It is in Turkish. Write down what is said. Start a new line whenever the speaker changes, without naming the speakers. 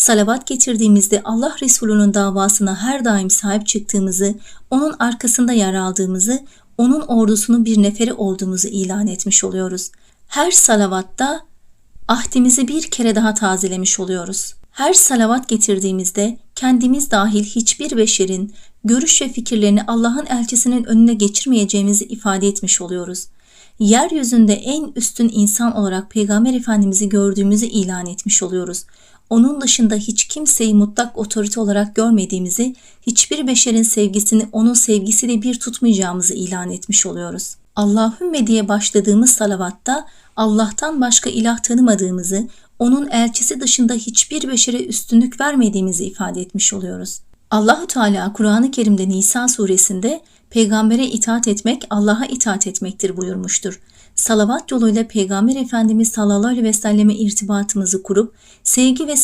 Salavat getirdiğimizde Allah Resulü'nün davasına her daim sahip çıktığımızı, onun arkasında yer aldığımızı, onun ordusunun bir neferi olduğumuzu ilan etmiş oluyoruz. Her salavatta ahdimizi bir kere daha tazelemiş oluyoruz. Her salavat getirdiğimizde kendimiz dahil hiçbir beşerin görüş ve fikirlerini Allah'ın elçisinin önüne geçirmeyeceğimizi ifade etmiş oluyoruz. Yeryüzünde en üstün insan olarak Peygamber Efendimiz'i gördüğümüzü ilan etmiş oluyoruz. Onun dışında hiç kimseyi mutlak otorite olarak görmediğimizi, hiçbir beşerin sevgisini onun sevgisiyle bir tutmayacağımızı ilan etmiş oluyoruz. Allahümme diye başladığımız salavatta Allah'tan başka ilah tanımadığımızı, onun elçisi dışında hiçbir beşere üstünlük vermediğimizi ifade etmiş oluyoruz. Allahu Teala Kur'an-ı Kerim'de Nisa suresinde peygambere itaat etmek Allah'a itaat etmektir buyurmuştur. Salavat yoluyla Peygamber Efendimiz sallallahu aleyhi ve selleme irtibatımızı kurup sevgi ve saygı